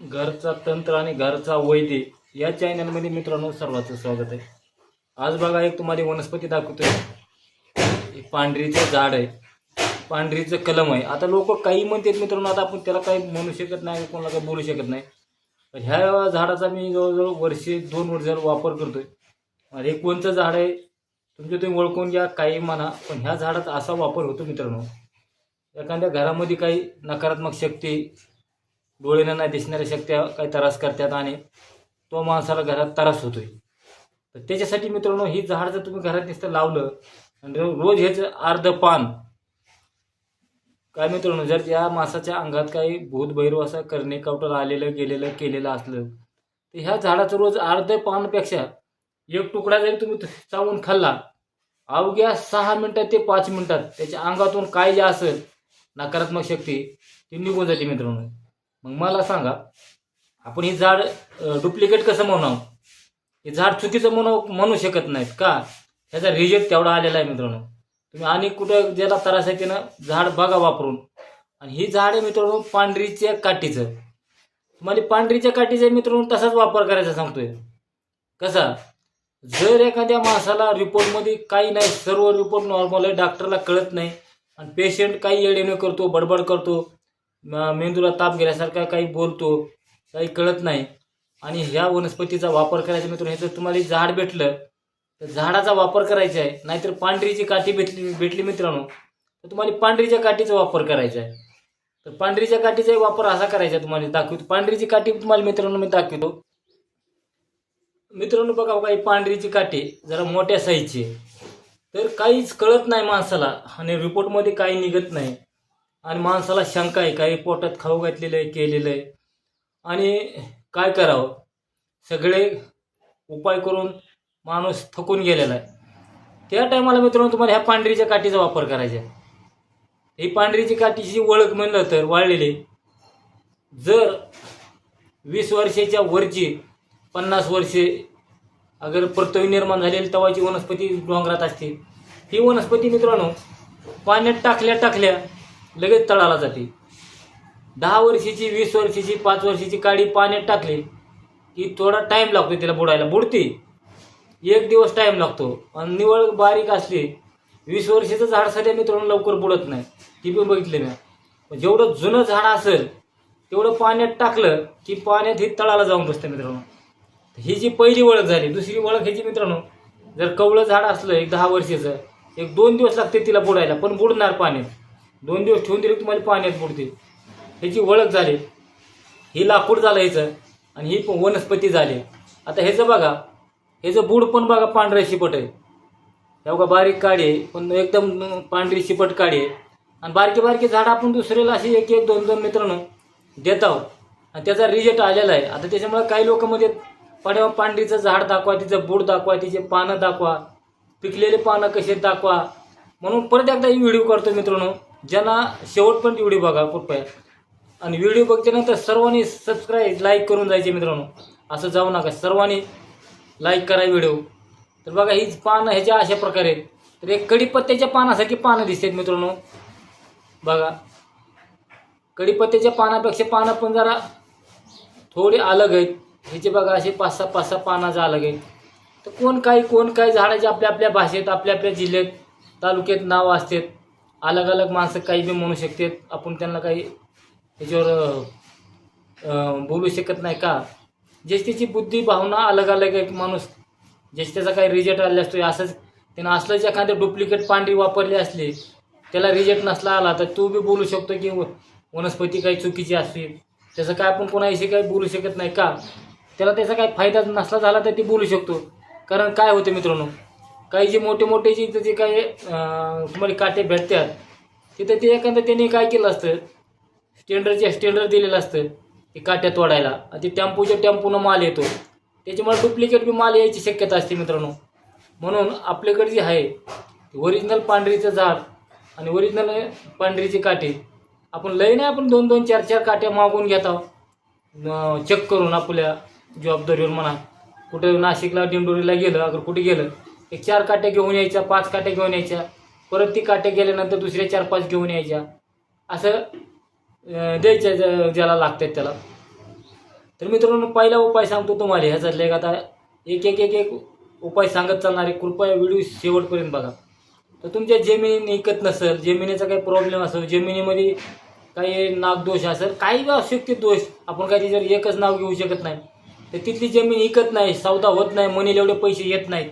घरचा तंत्र आणि घरचा वैद्य या चॅनलमध्ये मित्रांनो सर्वांचं स्वागत आहे. आज बघा एक तुम्हाला वनस्पती दाखवतोय. पांढरीचं झाड आहे. पांढरीचं कलम आहे. आता लोक काही म्हणतात मित्रांनो आता आपण त्याला काही म्हणू शकत नाही कोणाला काही बोलू शकत नाही. पण ह्या झाडाचा मी जवळजवळ वर्षे दोन वर्ष वापर करतोय. हे कोणचं झाड आहे तुमच्या तुम्ही ओळखून घ्या काही म्हणा. पण ह्या झाडाचा असा वापर होतो मित्रांनो एखाद्या घरामध्ये काही नकारात्मक शक्ती डोळ्यानं नाही दिसणाऱ्या शक्त्या काही त्रास करतात आणि तो माणसाला घरात त्रास होतोय. तर त्याच्यासाठी मित्रांनो ही झाड जर तुम्ही घरात नुसतं लावलं आणि रोज ह्याचं अर्ध पान. काय मित्रांनो जर त्या माणसाच्या अंगात काही भूत भैरव असं करणे कवटर आलेलं गेलेलं केलेलं असलं तर ह्या झाडाचं रोज अर्ध पानपेक्षा एक तुकडा जरी तुम्ही चावून खाल्ला अवघ्या सहा मिनिटात ते पाच मिनिटात त्याच्या अंगातून काय जे असेल नकारात्मक शक्ती ती निघून जाते मित्रांनो. मग मला सांगा आपण ही झाड डुप्लिकेट कसं म्हणावं हे झाड चुकीचं म्हणू म्हणू शकत नाहीत का? ह्याचा रिजेक्ट तेवढा आलेला आहे मित्रांनो. तुम्ही आणि कुठं ज्याला त्रास आहे त्यानं झाड बघा वापरून. आणि ही झाड आहे मित्रांनो पांढरीच्या काठीचं. तुम्हाला पांढरीच्या काठीचा मित्रांनो तसाच वापर करायचा सांगतोय. कसा? जर एखाद्या माणसाला रिपोर्टमध्ये काही नाही सर्व रिपोर्ट नॉर्मल आहे डॉक्टरला कळत नाही आणि पेशंट काही येडेने करतो बडबड करतो मेंदूला ताप गेल्यासारखा काही बोलतो काही कळत नाही. आणि ह्या वनस्पतीचा वापर करायचा मित्रांनी जर तुम्हाला झाड भेटलं तर झाडाचा वापर करायचा आहे. नाहीतर पांढरीची काठी भेटली भेटली मित्रांनो तर तुम्हाला पांढरीच्या काठीचा वापर करायचा आहे. तर पांढरीच्या काठीचाही वापर असा करायचा आहे तुम्हाला दाखवतो. पांढरीची काठी तुम्हाला मित्रांनो मी दाखवतो. मित्रांनो बघा काही पांढरीची काठी जरा मोठ्या साईजची तर काहीच कळत नाही माणसाला आणि रिपोर्टमध्ये काही निघत नाही. आणि माणसाला शंका आहे काही पोटात खाऊ घातलेलं आहे केलेलं आहे. आणि काय करावं? सगळे उपाय करून माणूस थकून गेलेला आहे. त्या टायमाला मित्रांनो तुम्हाला ह्या पांढरीच्या काठीचा वापर करायचा आहे. ही पांढरीची काठीची ओळख म्हणलं तर वाळलेली जर वीस वर्षाच्या वरची पन्नास वर्षे अगर परतवी निर्माण झालेली तवाची वनस्पती डोंगरात असते. ही वनस्पती मित्रांनो पाण्यात टाकल्या टाकल्या लगेच तळाला जाते. दहा वर्षाची वीस वर्षाची पाच वर्षाची काडी पाण्यात टाकली की थोडा टाईम लागतो तिला बुडायला. बुडते. एक दिवस टाईम लागतो. आणि निवळ बारीक असली वीस वर्षाचं झाड सध्या मित्रांनो लवकर बुडत नाही. ती पण बघितली मी. जेवढं जुनं झाड असेल तेवढं पाण्यात टाकलं की पाण्यात ही तळाला जाऊन बसते मित्रांनो. ही जी पहिली ओळख झाली दुसरी ओळख ह्याची मित्रांनो जर कवळं झाड असलं एक दहा वर्षाचं एक दोन दिवस लागते तिला बुडायला पण बुडणार पाण्यात दोन दिवस ठेवून दिले तुम्हाला पाण्यात बुडतील. ह्याची ओळख झाली. ही लाकूड झालं ह्याचं आणि ही पण वनस्पती झाली. आता ह्याचं बघा. ह्याचं बूड पण बघा पांढऱ्या शिपट आहे. हे बघा बारीक काढी आहे. पण एकदम पांढरी शिपट काढी आहे. आणि बारकी बारकी झाडं आपण दुसऱ्याला अशी एक एक दोन दोन मित्रांनो देत आहोत. आणि त्याचा रिझल्ट आलेला आहे. आता त्याच्यामुळे काही लोक मध्ये पाड्या पांढरीचं झाड दाखवा तिचं बूड दाखवा तिचे पानं दाखवा पिकलेले पानं कसे दाखवा. म्हणून परत एकदा ही व्हिडिओ करतो मित्रांनो. ज्यांना शेवटपर्यंत व्हिडिओ बघा कृपया. आणि व्हिडिओ बघितल्यानंतर सर्वांनी सबस्क्राईब लाईक करून जायचे मित्रांनो. असं जाऊ नका. सर्वांनी लाईक करा व्हिडिओ तर बघा हीच पानं ह्याच्या अशा प्रकारे आहेत. तर एक कडीपत्त्याच्या पानासारखी पानं दिसतात मित्रांनो. बघा. कडीपत्त्याच्या पानापेक्षा पानं पण जरा थोडी अलग आहेत. ह्याचे बघा असे पाच सहा पाच सहा पानाचं अलग आहे तर कोण काही कोण काही झाडाचे आपल्या आपल्या भाषेत आपल्या आपल्या जिल्ह्यात तालुक्यात नाव असतात. अलग अलग माणसं काही बी म्हणू शकतात आपण त्यांना काही याच्यावर बोलू शकत नाही का? ज्याची त्याची बुद्धी भावना अलग अलग एक माणूस ज्याची त्याचा काही रिजेक्ट आलेला असतो असंच त्यानं असलंच एखादं डुप्लिकेट पांढरी वापरली असली त्याला रिजेक्ट नसला आला तर तू बी बोलू शकतो की व- वनस्पती काही चुकीची असते. त्याचं काय आपण कोणाविषयी काही बोलू शकत नाही का? त्याला त्याचा काही फायदा नसला झाला तर ती बोलू शकतो. कारण काय होतं मित्रांनो? काही जे मोठे मोठे जे इथं जे काही तुम्हाला काटे भेटतात तिथं ते एखादं त्यांनी काय केलं असतं स्टँडरचे स्टँडर दिलेलं असतं ते काट्या तोडायला. आणि ते टेम्पोच्या टेम्पोनं माल येतो. त्याच्यामुळे डुप्लिकेट बी माल यायची शक्यता असते मित्रांनो. म्हणून आपल्याकडे जे आहे ओरिजिनल पांढरीचं झाड आणि ओरिजिनल पांढरीचे काठी आपण लय नाही आपण दोन दोन चार चार काट्या मागून घेत आहोत. चेक करून आपल्या जबाबदारीवर म्हणा. कुठं नाशिकला दिंडोरीला गेलं अगर कुठे गेलं एक चार काट्या घेऊन यायच्या पाच काट्या घेऊन यायच्या परत ती काट्या गेल्यानंतर दुसऱ्या चार पाच घेऊन यायच्या. असं द्यायच्या ज्याला लागतात त्याला. तर मित्रांनो पहिला उपाय सांगतो तुम्हाला ह्याच्यातले एक आता एक एक एक एक उपाय सांगत चालणार आहे कृपया व्हिडिओ शेवटपर्यंत बघा. तर तुमच्या जमीन ऐकत नसेल जमिनीचा काही प्रॉब्लेम असेल जमिनीमध्ये काही नागदोष असेल काही बी असू शकते दोष आपण काही जर एकच नाव घेऊ शकत नाही तर तिथली जमीन ऐकत नाही सौदा होत नाही मनीला एवढे पैसे येत नाहीत.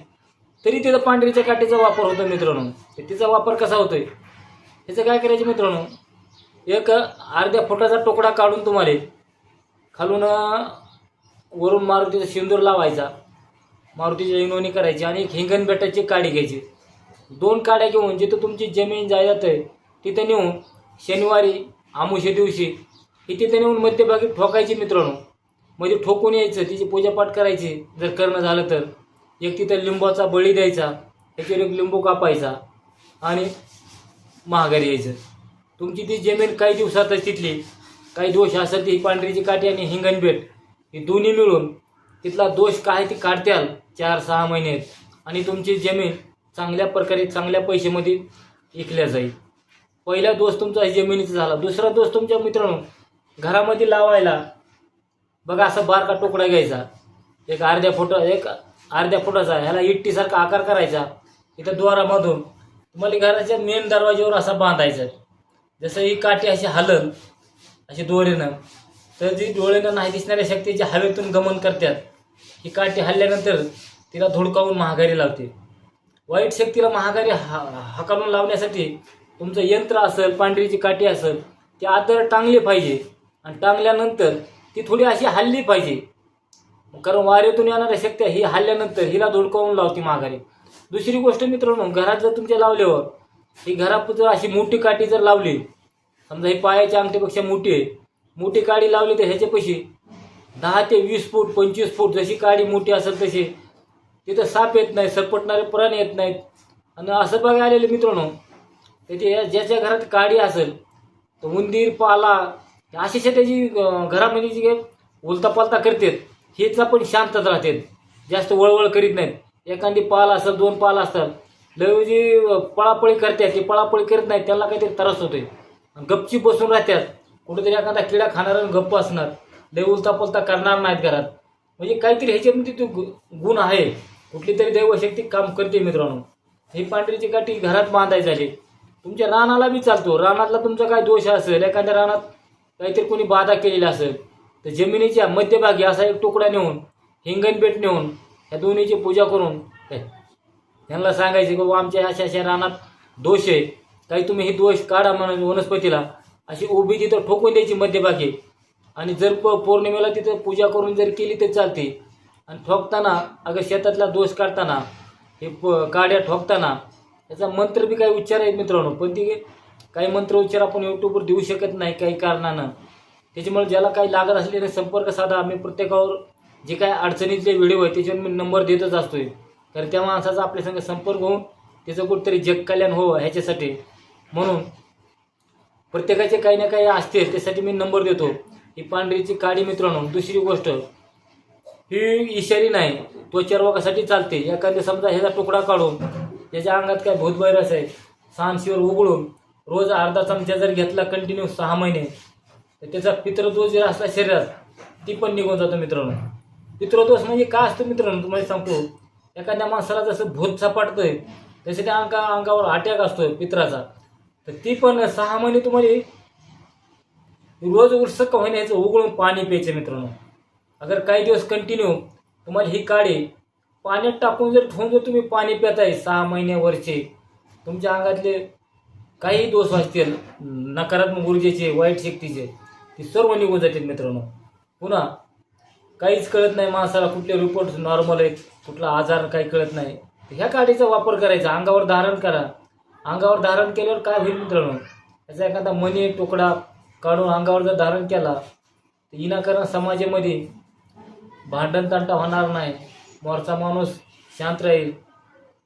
तरी तिथं पांढरीच्या काठीचा वापर होतो मित्रांनो. तिचा वापर कसा होतोय? ह्याचं काय करायचं मित्रांनो? एक अर्ध्या फुटाचा तुकडा काढून तुम्हाला खालून वरून मारुतीचा सिंदूर लावायचा. मारुतीची नोंदणी करायची आणि एक हिंगण बेटाची काडी घ्यायची. दोन काड्या घेऊन जिथं तुमची जमीन जायत आहे तिथं नेऊन शनिवारी आमुष्या दिवशी ही तिथं नेऊन मध्यभागी ठोकायची मित्रांनो. मध्ये ठोकून यायचं तिची पूजापाठ करायची जर करणं झालं तर. एक तिथं लिंबाचा बळी द्यायचा त्याच्यावर एक लिंबू कापायचा आणि महागारी यायचं. तुमची ती जमीन काही दिवसातच तिथली काही दोष असेल ती पांढरीची काठी आणि हिंगणबेट ही दोन्ही मिळून तिथला दोष काय ती काढत्याल चार सहा महिन्यात आणि तुमची जमीन चांगल्या प्रकारे चांगल्या पैशामध्ये विकल्या जाईल. पहिला दोष तुमचा जमिनीचा झाला. दुसरा दोष तुमच्या मित्रांनो घरामध्ये लावायला बघा असा बारका तुकडा घ्यायचा. एक अर्ध्या फोटो एक अर्ध्या फुटाचा ह्याला इट्टीसारखा आकार करायचा इथं द्वारामधून तुम्हाला घराच्या मेन दरवाज्यावर असा बांधायचा. जसं ही काठी अशी हलन अशी दोरीनं तर जी डोळ्यानं नाही दिसणाऱ्या शक्तीच्या हवेतून गमन करतात. ही काठी हल्ल्यानंतर तिला धुडकावून महागारी लावते. वाईट शक्तीला महागारी हा हकालून लावण्यासाठी तुमचं यंत्र असेल पांढरीची काठी असेल ती आदर टांगली पाहिजे. आणि टांगल्यानंतर ती थोडी अशी हल्ली पाहिजे. कारण वारेतून येणाऱ्या शक्त्या ही हल्ल्यानंतर हिला धुडकावून लावते माघारी. दुसरी गोष्ट मित्रांनो घरात जर तुमच्या लावल्यावर ही घरात जर अशी मोठी काठी जर लावली समजा ही पायाच्या अंगठीपेक्षा मोठी आहे मोठी काडी लावली तर ह्याच्यापाशी दहा ते वीस फूट पंचवीस फूट जशी काडी मोठी असेल तशी तिथं साप येत नाही सरपटणारे प्राणी येत नाहीत. आणि असं बघायला आलेले मित्रांनो त्याची ज्याच्या घरात काडी असेल तर उंदीर पाला अशी त्याची घरामध्ये जी काही उलतापालता करतात हिचा पण शांतच राहतात. जास्त वळवळ करीत नाहीत. एखादी पाल असतात दोन पाल असतात. लव जी पळापळी करतात ते पळापळी करत नाहीत त्यांना काहीतरी त्रास होतोय. गपची बसून राहतात. कुठेतरी एखादा किडा खाणार आणि गप्प असणार. लय उलतापलता करणार नाहीत घरात. म्हणजे काहीतरी ह्याच्यामध्ये तो गु- गुण आहे. कुठली तरी दैवशक्ती काम करते मित्रांनो. हे पांढरीची काठी घरात बांधायची झाली. तुमच्या रानाला बी चालतो. रानातला तुमचा काय दोष असेल? एखाद्या रानात काहीतरी कोणी बाधा केलेला असेल. तर जमिनीच्या मध्यभागी असा एक तुकडा नेऊन हिंगणबेट नेऊन ह्या दोन्हीची पूजा करून त्यांना सांगायचे की बाबा आमच्या अशा अशा रानात दोष आहे. काही तुम्ही हे दोष काढा म्हणून वनस्पतीला. अशी उभी तिथं ठोकून द्यायची मध्यभागी. आणि जर प पौर्णिमेला तिथं पूजा करून जर केली तर चालते. आणि ठोकताना अगं शेतातला दोष काढताना हे प काड्या ठोकताना त्याचा मंत्र बी काही उच्चार आहेत मित्रांनो. पण ती काही मंत्र उच्चार आपण यूट्यूबवर देऊ शकत नाही काही कारणानं. त्याच्यामुळे ज्याला काही लागत असलेले संपर्क साधा. आम्ही प्रत्येकावर जे काही अडचणीचे व्हिडिओ आहे त्याच्यावर मी नंबर देतच असतोय. कारण त्या माणसाचा आपल्या संग संपर्क होऊन त्याचं कुठंतरी जग कल्याण हो ह्याच्यासाठी. म्हणून प्रत्येकाचे काही ना काही असते त्यासाठी मी नंबर देतो. ही पांढरीची काडी मित्रांनो दुसरी गोष्ट ही इशारी नाही त्वचा रोगासाठी चालते. एखाद्या समजा ह्याचा तुकडा काढून त्याच्या अंगात काय भूतभैरस आहे सहानशीवर उघडून रोज अर्धा चमचा जर घेतला कंटिन्यू सहा महिने तर त्याचा पितृदोष जर असला शरीरात ती पण निघून जातो मित्रांनो. पितृदोष म्हणजे काय असतं मित्रांनो तुम्हाला सांगतो. एखाद्या माणसाला जसं भूत सपाटतंय तसे त्या अंगा अंगावर अटॅक असतोय पित्राचा. तर ती पण सहा महिने तुम्हाला रोज उरसक होण्याचं उघडून पाणी प्यायचं मित्रांनो. अगर काही दिवस कंटिन्यू तुम्हाला ही काळी पाण्यात टाकून जर ठेवून जर तुम्ही पाणी पिताय सहा महिन्यावरचे तुमच्या अंगातले काही दोष असतील नकारात्मक ऊर्जेचे वाईट शक्तीचे ते सर्व निघून जातील मित्रांनो. पुन्हा काहीच कळत नाही माणसाला कुठले रिपोर्ट नॉर्मल आहेत कुठला आजार काही कळत नाही. ह्या काठीचा वापर करायचा अंगावर धारण करा. अंगावर धारण केल्यावर काय होईल मित्रांनो? याचा एखादा मनी तुकडा काढून अंगावर जर धारण केला तर विनाकारण समाजामध्ये भांडण तांटा होणार नाही. मोरचा माणूस शांत राहील.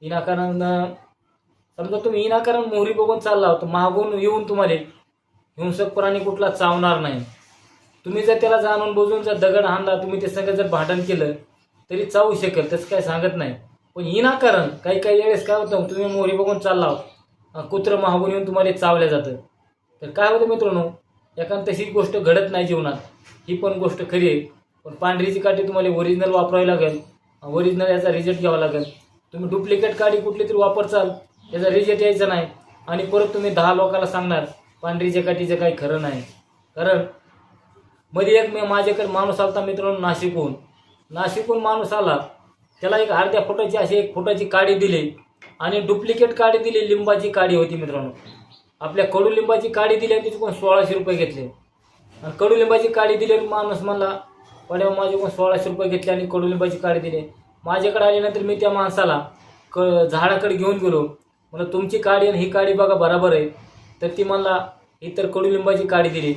विनाकारण समजा तुम्ही विनाकारण मोहरी बघून चालला तर मागून येऊन तुम्हाला हिंसक प्राणी कुठला चावणार नाही. तुम्ही जर त्याला जाणून बुजून जर दगड हाणला तुम्ही ते सगळं जर भांडण केलं तरी चावू शकेल तसं काय सांगत नाही. पण विनाकारण काही काही वेळेस काय होतं तुम्ही मोरी बघून चालला कुत्रं मागून येऊन तुम्हाला चावलं जातं. तर काय होतं मित्रांनो एखाद तशी गोष्ट घडत नाही जीवनात. ही पण गोष्ट खरी आहे. पण पांढरीची काठी तुम्हाला ओरिजिनल वापरावी लागेल. ओरिजिनल याचा रिझल्ट घ्यावा लागेल. तुम्ही डुप्लिकेट काडी कुठली तरी वापरचाल त्याचा रिझल्ट यायचा नाही. आणि परत तुम्ही दहा लोकांना सांगणार पांढरीच्या काठीचं काही खरं नाही. कारण मध्ये एक मी माझ्याकडे माणूस आलता मित्रांनो नाशिकहून. नाशिकहून माणूस आला. त्याला एक अर्ध्या फुटाची अशी एक फुटाची काडी दिली. आणि डुप्लिकेट काडी दिली लिंबाची काडी होती मित्रांनो. आपल्या कडुलिंबाची काडी दिली आणि तिच्याकडून सोळाशे रुपये घेतले. आणि कडुलिंबाची काडी दिली माणूस म्हणला पण माझे कोण सोळाशे रुपये घेतले आणि कडुलिंबाची काडी दिली. माझ्याकडे आल्यानंतर मी त्या माणसाला क झाडाकडे घेऊन गेलो. म्हणलं तुमची काडी आणि ही काडी बघा बराबर आहे. तर ती मला इतर कडुलिंबाची काडी दिली.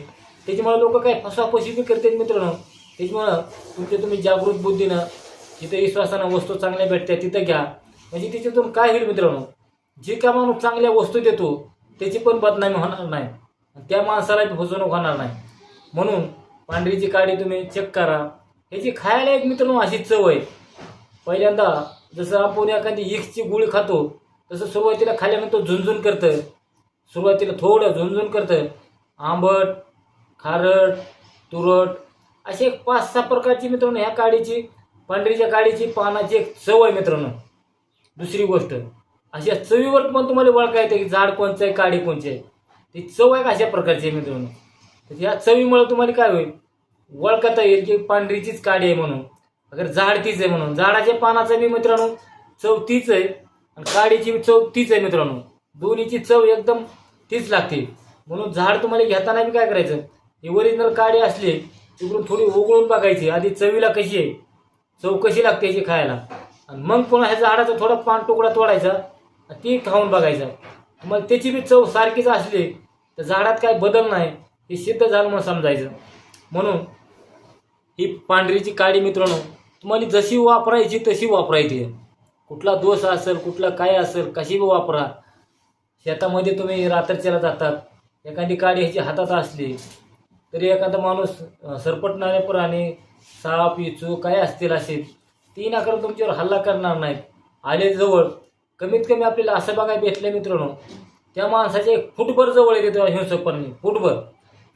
त्याच्यामुळे लोक काय फसवाफशी बी करतात मित्रांनो. त्याच्यामुळं तुमच्या तुम्ही जागृत बुद्धीनं जिथं विश्वासानं वस्तू चांगल्या भेटतात तिथं घ्या. म्हणजे त्याच्यातून काय होईल मित्रांनो? जे का माणूस चांगल्या वस्तू देतो त्याची पण बदनामी होणार नाही. त्या माणसाला फसवणूक होणार नाही. म्हणून पांढरीची काडी तुम्ही चेक करा. ह्याची खायला एक मित्रांनो अशी चव आहे. पहिल्यांदा जसं आपण एखादी इक्सची गुळी खातो तसं सुरुवातीला खाल्यानंतर झुंझुन करतं. सुरुवातीला थोडं झुंझुन करतं आंबट खारट तुरट असे एक पाच सहा प्रकारची मित्रांनो ह्या काडीची पांढरीच्या काडीची पानाची एक चव आहे मित्रांनो. दुसरी गोष्ट अशा चवीवर पण तुम्हाला ओळखा येते की झाड कोणचं आहे काडी कोणची आहे. ती चव आहे का अशा प्रकारची आहे मित्रांनो. तर या चवीमुळे तुम्हाला काय होईल? ओळखता येईल की पांढरीचीच काडी आहे म्हणून. अगर झाड तीच आहे म्हणून. झाडाच्या पानाचं बी मित्रांनो चव तीच आहे. आणि काडीची चव तीच आहे मित्रांनो. दोन्हीची चव एकदम तीच लागते. म्हणून झाड तुम्हाला घेताना बी काय करायचं? ही ओरिजिनल काडी असली तिकडून थोडी उघडून बघायची. आधी चवीला कशी आहे? चव कशी लागते याची खायला? आणि मग पुन्हा ह्या झाडाचा थोडा पान तुकडा तोडायचा ती खाऊन बघायचा. मग त्याची बी चव सारखीच असली तर झाडात काय बदल नाही. हे सिद्ध झालं म्हणून समजायचं. म्हणून ही पांढरीची काडी मित्रांनो तुम्हाला जशी वापरायची तशी वापरायची. आहे. कुठला दोष असेल कुठला काय असेल कशी बी वापरा. शेतामध्ये तुम्ही रात्रीच्याला जातात. एखादी काडी ह्याची हातात असली तरी एखादा माणूस सरपटणारे प्राणी साप इचू काय असतील असे ती नाकार तुमच्यावर हल्ला करणार नाहीत. आले जवळ कमीत कमी आपल्याला असं बघायला भेटलं मित्रांनो त्या माणसाचे एक फुटभर जवळ येते तेव्हा हिंसकपणे. फुटभर.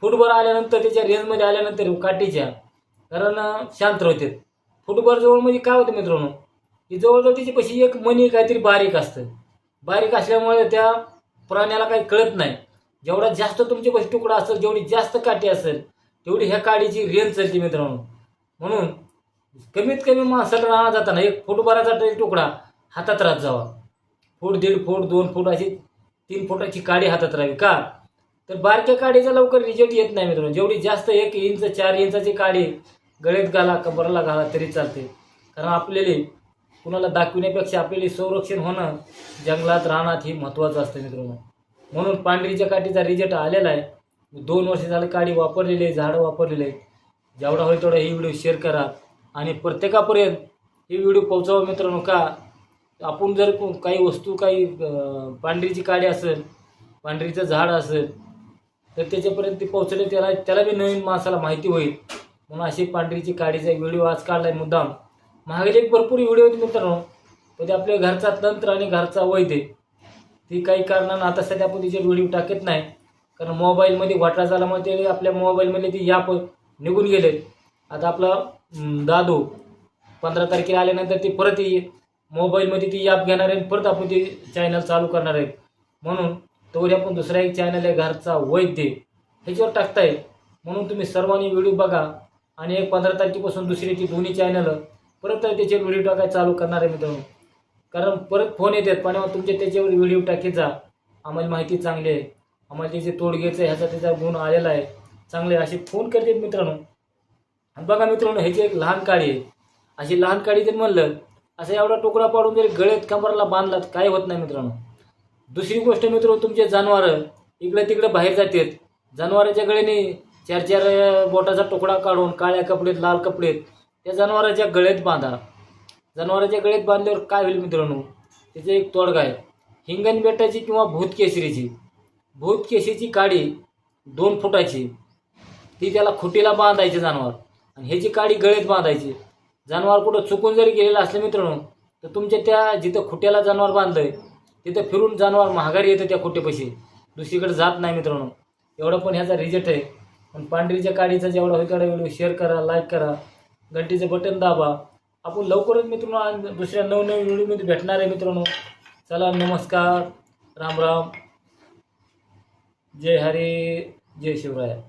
फुटभर आल्यानंतर त्याच्या रेंजमध्ये आल्यानंतर काठीच्या कारण शांत होते. फुटभर जवळ म्हणजे काय होतं मित्रांनो की जवळजवळ त्याची पशी एक मणी काहीतरी बारीक असतं. बारीक असल्यामुळे त्या प्राण्याला काही कळत नाही. जेवढा जास्त तुमचे पाशी तुकडा असेल जेवढी जास्त काठी असेल तेवढी ह्या काडीची रेंज चालते मित्रांनो. म्हणून कमीत कमी माणसाला राहणार जाताना एक फुटभराचा तरी तुकडा हातात राहत जावा. फूट दीड फूट दोन फूट अशी तीन फुटाची काडी हातात राहावी. का? तर बारक्या काडीचा लवकर रिजल्ट येत नाही मित्रांनो. जेवढी जास्त एक इंच चार इंचाची काडी गळ्यात घाला कबरला घाला तरी चालते. कारण आपल्याला कुणाला दाखविण्यापेक्षा आपल्याला संरक्षण होणं जंगलात राहण्यात हे महत्त्वाचं असतं मित्रांनो. म्हणून पांढरीच्या काठीचा रिझल्ट आलेला आहे. दोन वर्ष झालं काडी वापरलेली आहे झाडं वापरलेले आहे जेवढा होईल तेवढा ही व्हिडिओ शेअर करा. आणि प्रत्येकापर्यंत हे व्हिडिओ पोहोचवा मित्रांनो का? आपण जर काही वस्तू काही पांढरीची काडी असेल पांढरीचं झाड असेल तर त्याच्यापर्यंत ती पोहोचले त्याला त्याला बी नवीन माणसाला माहिती होईल. म्हणून अशी पांढरीची काडीचा व्हिडिओ आज काढलाय मुद्दाम. महागडे एक भरपूर व्हिडिओ होते मित्रांनो. पण ते आपल्या घरचा तंत्र आणि घरचा वैद्य ती. काही कारणानं आता सध्या आपण तिचे व्हिडिओ टाकत नाही. कारण मोबाईलमध्ये घोटाळा झाल्यामुळे ते आपल्या मोबाईलमध्ये ती ॲप निघून गेले आता आपला दादू पंधरा तारखेला आल्यानंतर ती परत येईल. मोबाईलमध्ये ती ॲप घेणार आहे आणि परत आपण ती चॅनल चालू करणार आहे. म्हणून तोवर आपण दुसरा एक चॅनल आहे घरचा वैद्य ह्याच्यावर टाकताय. म्हणून तुम्ही सर्वांनी व्हिडिओ बघा. आणि एक पंधरा तारखेपासून दुसरी ती दोन्ही चॅनल परत त्याच्यावर व्हिडिओ टाकायला चालू करणार आहे मित्रांनो. कारण परत फोन येतात पण तुमच्या त्याच्यावर व्हिडिओ टाकीचा आम्हाला माहिती चांगली आहे. आम्हाला त्याचे तोडगेचं ह्याचा त्याचा गुण आलेला आहे. चांगले असे फोन करतात मित्रांनो. आणि बघा मित्रांनो ह्याची एक लहान काळी आहे. अशी लहान काडी जर म्हणलं असं एवढा टोकडा पाडून जरी गळ्यात कमराला बांधलात काय होत नाही मित्रांनो. दुसरी गोष्ट मित्र तुमचे जनावरं इकडे तिकडे बाहेर जातात. जनावरांच्या गळ्याने चार चार बोटाचा तुकडा काढून काळ्या कपडेत लाल कपडेत त्या जनावराच्या गळ्यात बांधा. जनावराच्या गळ्यात बांधल्यावर काय होईल मित्रांनो? त्याचा एक तोडगा आहे. हिंगण बेटाची किंवा भूतकेसरीची भूतकेशीची काडी दोन फुटाची. ती त्याला खुटीला बांधायची जनावर. आणि ह्याची काडी गळ्यात बांधायची. जनावर कुठं चुकून जरी गेलेलं असलं मित्रांनो तर तुमच्या त्या जिथं खुट्याला जनावर बांधलंय तिथं फिरून जनावर महागारी येतं त्या खुट्यापाशी. दुसरीकडे जात नाही मित्रांनो. एवढं पण ह्याचा रिझल्ट आहे. पण पांढरीच्या काडीचा जेवढा होईल तेवढा व्हिडिओ शेअर करा लाईक करा. घंटीचं बटन दाबा. आपण लवकरच मित्रांनो आज दुसऱ्या नवनवीन व्हिडिओमध्ये भेटणार आहे मित्रांनो. चला नमस्कार. राम राम. जय हरी जय शिवराय.